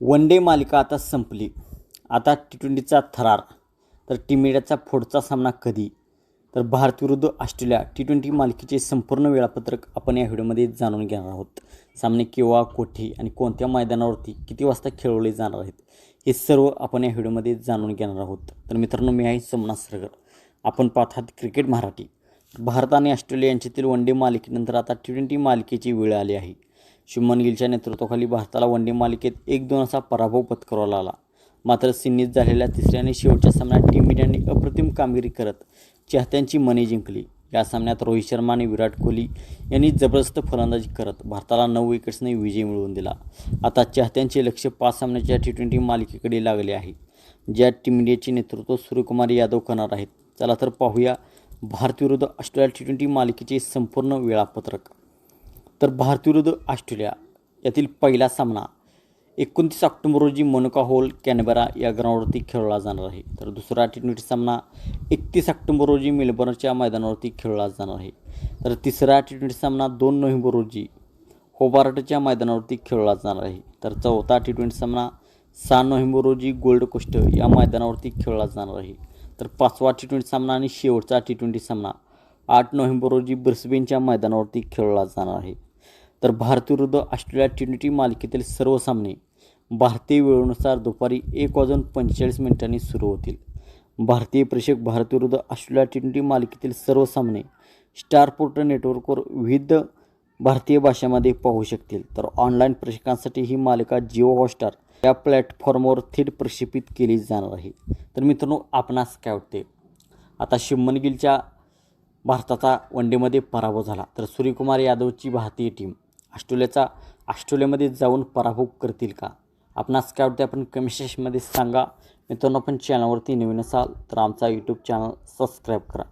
One day मालिका आता संपली. आता टी ट्वेंटीचा थरार. तर टीम इंडियाचा पुढचा सामना कधी? तर भारत विरुद्ध ऑस्ट्रेलिया टी ट्वेंटी मालिकेचे संपूर्ण वेळापत्रक आपण या व्हिडिओमध्ये जाणून घेणार आहोत. सामने केव्हा कोठे आणि कोणत्या मैदानावरती किती वाजता खेळवले जाणार आहेत हे सर्व आपण या व्हिडिओमध्ये जाणून घेणार आहोत. तर मित्रांनो मी आहे सोमनाथ सरगर. आपण पाहत आहात क्रिकेट मराठी. भारत आणि ऑस्ट्रेलिया यांच्यातील वन डे मालिकेनंतर आता टी ट्वेंटी मालिकेची वेळ आली आहे. शुभमन गिलच्या नेतृत्वाखाली भारताला वन डे मालिकेत एक दोन असा पराभव पत्करावा लागला. मात्र सिन्नीत झालेल्या तिसऱ्या आणि शेवटच्या सामन्यात टीम इंडियाने अप्रतिम कामगिरी करत चाहत्यांची मने जिंकली. या सामन्यात रोहित शर्मा आणि विराट कोहली यांनी जबरदस्त फलंदाजी करत भारताला नऊ विकेट्सने विजय मिळवून दिला. आता चाहत्यांचे लक्ष पाच सामन्याच्या टी ट्वेंटी मालिकेकडे लागले आहे. ज्या टीम इंडियाचे नेतृत्व सूर्यकुमार यादव करणार आहेत. चला तर पाहूया भारत विरुद्ध ऑस्ट्रेलिया टी ट्वेंटी मालिकेचे संपूर्ण वेळापत्रक. तर भारत विरुद्ध ऑस्ट्रेलिया यातील पहिला सामना एकोणतीस ऑक्टोबर रोजी मोनका हॉल कॅनबरा या ग्राउंडवरती खेळला जाणार आहे. तर दुसरा टी ट्वेंटी सामना एकतीस ऑक्टोबर रोजी मेलबर्नच्या मैदानावरती खेळला जाणार आहे. तर तिसरा टी ट्वेंटी सामना दोन नोव्हेंबर रोजी होबार्टच्या मैदानावरती खेळला जाणार आहे. तर चौथा टी ट्वेंटी सामना सहा नोव्हेंबर रोजी गोल्ड कोस्ट या मैदानावरती खेळला जाणार आहे. तर पाचवा टी ट्वेंटी सामना आणि शेवटचा टी ट्वेंटी सामना आठ नोव्हेंबर रोजी ब्रिस्बेनच्या मैदानावरती खेळला जाणार आहे. तर भारतविरुद्ध ऑस्ट्रेलिया टी ट्वेंटी मालिकेतील सर्व सामने भारतीय वेळेनुसार दुपारी एक वाजून पंचेचाळीस मिनिटांनी सुरू होतील. भारतीय प्रेक्षक भारतविरुद्ध ऑस्ट्रेलिया टी ट्वेंटी मालिकेतील सर्व सामने स्टार पोर्टल नेटवर्कवर विविध भारतीय भाषेमध्ये पाहू शकतील. तर ऑनलाईन प्रेक्षकांसाठी ही मालिका जिओ हॉटस्टार या प्लॅटफॉर्मवर थेट प्रक्षेपित केली जाणार आहे. तर मित्रांनो आपणास काय वाटते? आता शिमन गिलच्या भारताचा वनडेमध्ये पराभव झाला. तर सूर्यकुमार यादवची भारतीय टीम ऑस्ट्रेलियाचा ऑस्ट्रेलियामध्ये जाऊन पराभव करतील का? आपणास काय वाटते आपण कमेंट सेक्शनमध्ये सांगा. मित्रांनो आपण चॅनलवरती नवीन असाल तर आमचा यूट्यूब चॅनल सबस्क्राईब करा.